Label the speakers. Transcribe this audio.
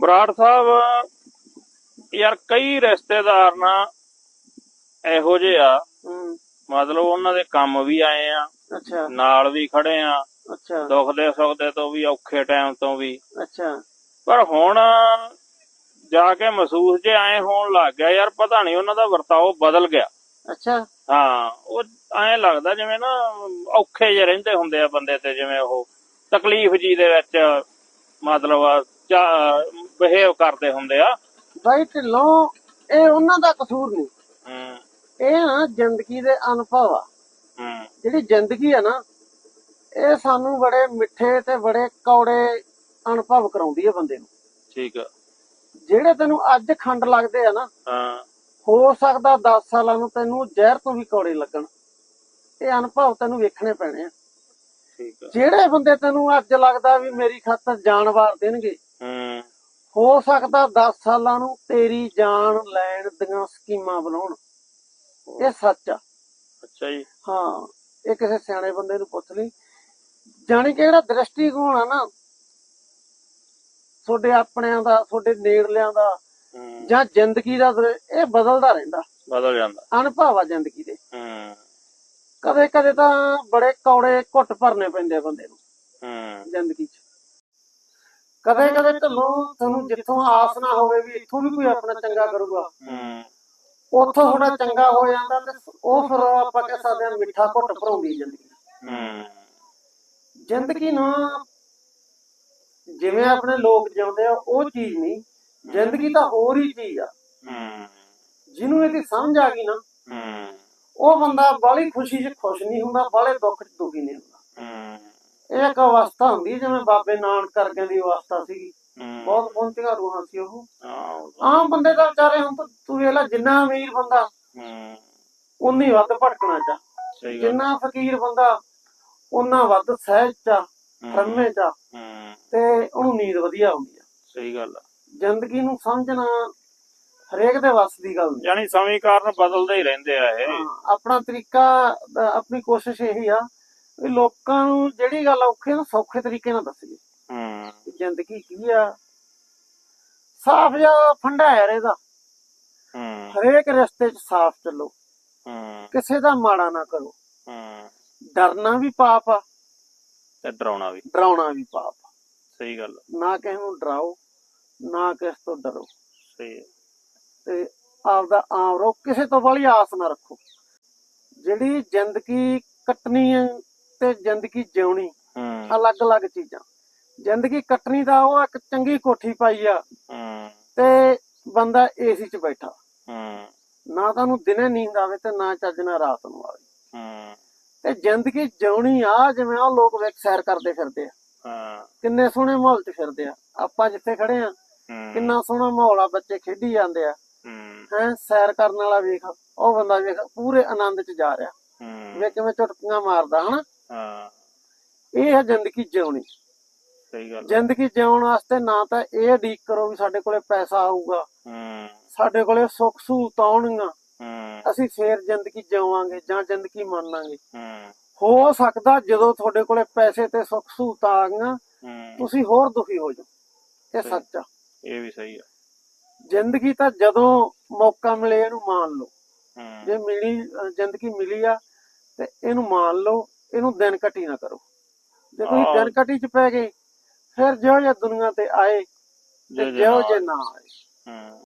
Speaker 1: ਬਰਾੜ ਸਾਹਿਬ ਯਾਰ ਕਈ ਰਿਸ਼ਤੇਦਾਰ ਨਾ ਇਹੋ ਜਿਹੇ ਆ। ਮਤਲਬ ਉਹਨਾਂ ਦੇ ਕੰਮ ਵੀ ਆਏ ਆ
Speaker 2: ਅੱਛਾ।
Speaker 1: ਨਾਲ ਵੀ ਖੜੇ ਆ।
Speaker 2: ਅੱਛਾ।
Speaker 1: ਦੁੱਖ ਦੇ ਸੁੱਖ ਦੇ ਤੋਂ ਵੀ ਔਖੇ ਟਾਈਮ ਤੋਂ ਵੀ।
Speaker 2: ਅੱਛਾ।
Speaker 1: ਪਰ ਹੁਣ ਜਾ ਕੇ ਮਹਿਸੂਸ ਜੇ ਐ ਹੋਣ ਲੱਗ ਗਿਆ ਯਾਰ ਪਤਾ ਨਹੀਂ ਉਹਨਾਂ ਦਾ ਵਰਤਾਓ ਬਦਲ ਗਿਆ।
Speaker 2: ਅੱਛਾ।
Speaker 1: ਹਾਂ ਉਹ ਐਂ ਲੱਗਦਾ ਜਿਵੇਂ ਨਾ ਔਖੇ ਜਿਹੇ ਰਹਿੰਦੇ ਹੁੰਦੇ ਆ ਬੰਦੇ ਤੇ ਜਿਵੇਂ ਉਹ ਤਕਲੀਫ ਜੀ ਦੇ ਵਿੱਚ ਮਤਲਬ ਬਿਹੇਵ ਕਰਦੇ ਹੁੰਦੇ ਆ।
Speaker 2: ਬਾਈ ਢਿੱਲੋਂ ਇਹ ਉਹਨਾਂ ਦਾ ਕਸੂਰ ਨਹੀਂ।
Speaker 1: ਹੂੰ।
Speaker 2: ਇਹ ਨਾ ਜ਼ਿੰਦਗੀ ਦੇ ਅਨੁਭਵ ਆ।
Speaker 1: ਹੂੰ।
Speaker 2: ਜਿਹੜੀ ਜ਼ਿੰਦਗੀ ਆ ਨਾ ਇਹ ਸਾਨੂੰ ਬੜੇ ਮਿੱਠੇ ਤੇ ਬੜੇ ਕੌੜੇ ਅਨੁਭਵ ਕਰਾਉਂਦੀ ਹੈ ਬੰਦੇ ਨੂੰ।
Speaker 1: ਠੀਕ ਆ।
Speaker 2: ਜਿਹੜੇ ਤੈਨੂੰ ਅੱਜ ਖੰਡ ਲੱਗਦੇ ਆ ਨਾ
Speaker 1: ਹਾਂ।
Speaker 2: ਹੋ ਸਕਦਾ 10 ਸਾਲਾਂ ਨੂੰ ਤੈਨੂੰ ਜ਼ਹਿਰ ਤੋਂ ਵੀ ਕੌੜੇ ਲੱਗਣ। ਇਹ ਅਨੁਭਵ ਤੈਨੂੰ ਵੇਖਣੇ ਪੈਣੇ ਆ।
Speaker 1: ਠੀਕ ਆ।
Speaker 2: ਜਿਹੜੇ ਬੰਦੇ ਤੈਨੂੰ ਅੱਜ ਲੱਗਦਾ ਵੀ ਮੇਰੀ ਖਾਤਰ ਜਾਨ ਵਾਰ ਦੇਣਗੇ
Speaker 1: ਹੋ
Speaker 2: ਸਕਦਾ 10 ਸਾਲਾਂ ਨੂੰ ਤੇਰੀ ਜਾਨ ਲੈਣ ਦੀਆਂ ਸਕੀਮਾਂ ਬਣਾਉਣ। ਇਹ ਸੱਚ ਆ।
Speaker 1: ਅੱਛਾ ਜੀ।
Speaker 2: ਹਾਂ ਇਹ ਕਿਸੇ ਸਿਆਣੇ ਬੰਦੇ ਨੂੰ ਪੁੱਛ ਲਈ। ਜਾਣੀ ਕਿ ਜਿਹੜਾ ਦ੍ਰਿਸ਼ਟੀਕੋਣ ਆ ਨਾ ਤੁਹਾਡੇ ਆਪਣਿਆਂ ਦਾ ਤੁਹਾਡੇ ਨੇੜਲਿਆਂ ਦਾ ਜਾਂ ਜ਼ਿੰਦਗੀ ਦਾ ਇਹ ਬਦਲਦਾ ਰਹਿੰਦਾ।
Speaker 1: ਬਦਲ ਜਾਂਦਾ।
Speaker 2: ਅਨੁਭਵ ਆ ਜ਼ਿੰਦਗੀ ਦੇ।
Speaker 1: ਹੂੰ।
Speaker 2: ਕਦੇ ਕਦੇ ਤਾਂ ਬੜੇ ਕੌੜੇ ਘੁੱਟ ਭਰਨੇ ਪੈਂਦੇ ਬੰਦੇ ਨੂੰ।
Speaker 1: ਹੂੰ।
Speaker 2: ਜ਼ਿੰਦਗੀ 'ਚ। ਕਦੇ ਕਦੇ ਢੱਲੋਂ ਤੁਹਾਨੂੰ ਜਿੱਥੋਂ ਆਸ ਨਾ ਹੋਵੇ ਵੀ ਇੱਥੋਂ ਵੀ ਕੋਈ ਆਪਣਾ ਚੰਗਾ ਕਰੂਗਾ।
Speaker 1: ਹੂੰ।
Speaker 2: ਉੱਥੋਂ ਥੋੜਾ ਚੰਗਾ ਹੋ ਜਾਂਦਾ ਤੇ ਉਹ ਫਿਰ ਆਪਾਂ ਕਹਿ ਸਕਦੇ ਹਾਂ ਮਿੱਠਾ ਘੁੱਟ ਭਰਾਉਂਦੀ ਜ਼ਿੰਦਗੀ
Speaker 1: ਹੂੰ।
Speaker 2: ਜ਼ਿੰਦਗੀ ਨਾ ਜਿਵੇਂ ਆਪਣੇ ਲੋਕ ਜਿਉਂਦੇ ਆ ਉਹ ਚੀਜ਼ ਨਹੀਂ। ਜ਼ਿੰਦਗੀ ਤਾਂ ਹੋਰ ਹੀ ਚੀਜ਼ ਆ।
Speaker 1: ਹੂੰ।
Speaker 2: ਜਿਹਨੂੰ ਇਹਦੀ ਸਮਝ ਆ ਗਈ ਨਾ
Speaker 1: ਹੂੰ।
Speaker 2: ਉਹ ਬੰਦਾ ਬਾਹਲੀ ਖੁਸ਼ੀ 'ਚ ਖੁਸ਼ ਨਹੀਂ ਹੁੰਦਾ ਬਾਹਲੇ ਦੁੱਖ 'ਚ ਦੁਖੀ ਨਹੀਂ ਹੁੰਦਾ।
Speaker 1: ਹੂੰ।
Speaker 2: ਇਹ ਇੱਕ ਅਵਸਥਾ ਹੁੰਦੀ ਹੈ ਜਿਵੇਂ ਬਾਬੇ ਨਾਨਕ ਕਰਕਿਆਂ ਦੀ ਅਵਸਥਾ ਸੀਗੀ। ਬਹੁਤ ਪਹੁੰਚੀਆਂ ਰੂਹਾਂ ਸੀ ਉਹ। ਆਮ ਬੰਦੇ ਦਾ ਵਿਚਾਰੇ ਹੁਣ ਤਾਂ ਵੇਖ ਲੈ ਜਿੰਨਾ ਅਮੀਰ ਬੰਦਾ
Speaker 1: ਹੂੰ।
Speaker 2: ਉਨੀ ਵੱਧ ਭਟਕਣਾ ਚਾ ਜਿੰਨਾ ਫਕੀਰ ਬੰਦਾ ਉਨਾ ਵੱਧ ਸਹਿਜ ਚਾ ਫਰਮੇ ਚਾ ਤੇ ਉਹਨੂੰ ਨੀਂਦ ਵਧੀਆ ਆਉਂਦੀ ਆ।
Speaker 1: ਸਹੀ ਗੱਲ ਆ।
Speaker 2: ਜ਼ਿੰਦਗੀ ਨੂੰ ਸਮਝਣਾ ਹਰੇਕ ਦੇ ਵੱਸ ਦੀ ਗੱਲ ਨਹੀਂ।
Speaker 1: ਯਾਨੀ ਸਮੇਂ ਕਾਰਨ ਬਦਲਦੇ ਹੀ ਰਹਿੰਦੇ ਆ ਇਹ।
Speaker 2: ਆਪਣਾ ਤਰੀਕਾ ਆਪਣੀ ਕੋਸ਼ਿਸ਼ ਇਹੀ ਆ ਵੀ ਲੋਕਾਂ ਨੂੰ ਜਿਹੜੀ ਗੱਲ ਔਖੀ ਨਾ ਸੌਖੇ ਤਰੀਕੇ ਨਾਲ ਦੱਸੀਏ
Speaker 1: ਹੂੰ।
Speaker 2: ਜ਼ਿੰਦਗੀ ਕੀ ਆ? ਸਾਫ਼ ਜਿਹਾ ਫੰਡਾ ਹੈ ਇਹਦਾ
Speaker 1: ਹੂੰ।
Speaker 2: ਹਰੇਕ ਰਸਤੇ 'ਚ ਸਾਫ਼ ਚੱਲੋ।
Speaker 1: ਹੂੰ।
Speaker 2: ਕਿਸੇ ਦਾ ਮਾੜਾ ਨਾ ਕਰੋ।
Speaker 1: ਹੂੰ।
Speaker 2: ਡਰਨਾ ਵੀ ਪਾਪ ਆ
Speaker 1: ਤੇ ਡਰਾਉਣਾ ਵੀ।
Speaker 2: ਡਰਾਉਣਾ ਵੀ ਪਾਪ ਆ।
Speaker 1: ਸਹੀ ਗੱਲ
Speaker 2: ਨਾ ਕਿਸੇ ਨੂੰ ਡਰਾਓ ਨਾ ਕਿਸੇ ਤੋਂ ਡਰੋ।
Speaker 1: ਸਹੀ।
Speaker 2: ਤੇ ਆਪਦਾ ਆਮ ਰਹੋ ਕਿਸੇ ਤੋਂ ਵਾਲੀ ਆਸ ਨਾ ਰੱਖੋ। ਜਿਹੜੀ ਜ਼ਿੰਦਗੀ ਕੱਟਣੀ ਹੈ ਤੇ ਜ਼ਿੰਦਗੀ ਜਿਉਣੀ। ਅਲੱਗ-ਅਲੱਗ ਚੀਜ਼ਾਂ। ਜ਼ਿੰਦਗੀ ਕੱਟਣੀ ਦਾ ਉਹ ਇੱਕ ਚੰਗੀ ਕੋਠੀ ਪਾਈ ਆ। ਤੇ ਬੰਦਾ ਏਸੀ 'ਚ ਬੈਠਾ। ਨਾ ਤੁਹਾਨੂੰ ਦਿਨੇ ਨੀਂਦ ਆਵੇ ਤੇ ਨਾ ਚੱਜ ਨਾਲ ਰਾਤ ਨੂੰ ਆਵੇ। ਤੇ ਜ਼ਿੰਦਗੀ ਜਿਉਣੀ ਆ ਜਿਵੇਂ ਉਹ ਲੋਕ ਵੇਖ ਸੈਰ ਕਰਦੇ ਫਿਰਦੇ ਆ।
Speaker 1: ਹਾਂ।
Speaker 2: ਕਿੰਨੇ ਸੋਹਣੇ ਮਾਹੌਲ 'ਚ ਫਿਰਦੇ ਆ। ਆਪਾਂ ਜਿੱਥੇ ਖੜੇ ਆ ਕਿੰਨਾ ਸੋਹਣਾ ਮਾਹੌਲ ਆ ਬੱਚੇ ਖੇਡੀ ਜਾਂਦੇ ਆ।
Speaker 1: ਹੂੰ।
Speaker 2: ਹੈ ਸੈਰ ਕਰਨ ਵਾਲਾ ਵੇਖ ਉਹ ਬੰਦਾ ਵੇਖ ਪੂਰੇ ਆਨੰਦ 'ਚ ਜਾ ਰਿਹਾ। ਵੇ ਕਿਵੇਂ ਚੁਟਕੀਆਂ ਮਾਰਦਾ ਹਨਾ? ਇਹ ਹੈ ਜ਼ਿੰਦਗੀ ਜਿਉਣੀ।
Speaker 1: ਸਹੀ ਗੱਲ।
Speaker 2: ਜ਼ਿੰਦਗੀ ਜਿਉਣ ਵਾਸਤੇ ਨਾ ਤਾਂ ਇਹ ਉਡੀਕ ਕਰੋ ਵੀ ਸਾਡੇ ਕੋਲੇ ਪੈਸਾ ਆਊਗਾ।
Speaker 1: ਹੂੰ।
Speaker 2: ਸਾਡੇ ਕੋਲੇ ਸੁੱਖ ਸਹੂਲਤਾਂ ਆਉਣਗੀਆਂ।
Speaker 1: ਹੂੰ।
Speaker 2: ਅਸੀਂ ਫੇਰ ਜ਼ਿੰਦਗੀ ਜਿਉਵਾਂਗੇ ਜਾਂ ਜ਼ਿੰਦਗੀ ਮੰਨਾਂਗੇ
Speaker 1: ਹੂੰ।
Speaker 2: ਹੋ ਸਕਦਾ ਜਦੋਂ ਤੁਹਾਡੇ ਕੋਲੇ ਪੈਸੇ ਤੇ ਸੁੱਖ ਸਹੂਲਤਾਂ ਆ ਗਈਆਂ ਤੁਸੀਂ ਹੋਰ ਦੁਖੀ ਹੋ ਜਾਓ। ਇਹ ਸੱਚ ਆ।
Speaker 1: ਇਹ ਵੀ ਸਹੀ ਆ।
Speaker 2: ਜ਼ਿੰਦਗੀ ਤਾਂ ਜਦੋਂ ਮੌਕਾ ਮਿਲੇ ਇਹਨੂੰ ਮੰਨ ਲਓ। ਜੇ ਮਿਲੀ ਜ਼ਿੰਦਗੀ ਮਿਲੀ ਆ ਤੇ ਇਹਨੂੰ ਮੰਨ ਲਓ ਇਹਨੂੰ ਦਿਨ ਕੱਟੀ ਨਾ ਕਰੋ। ਜੇ ਤੁਸੀਂ
Speaker 1: ਹਾਂ।
Speaker 2: ਦਿਨ ਕੱਟੀ ਚ ਪੈ ਗਏ ਫਿਰ ਜਿਹੋ ਜਿਹਾ ਦੁਨੀਆ ਤੇ ਆਏ ਤੇ
Speaker 1: ਜੇ- ਜੇ ਨਾ
Speaker 2: ਜੇ ਨਾ ਆਏ।
Speaker 1: ਹੂੰ।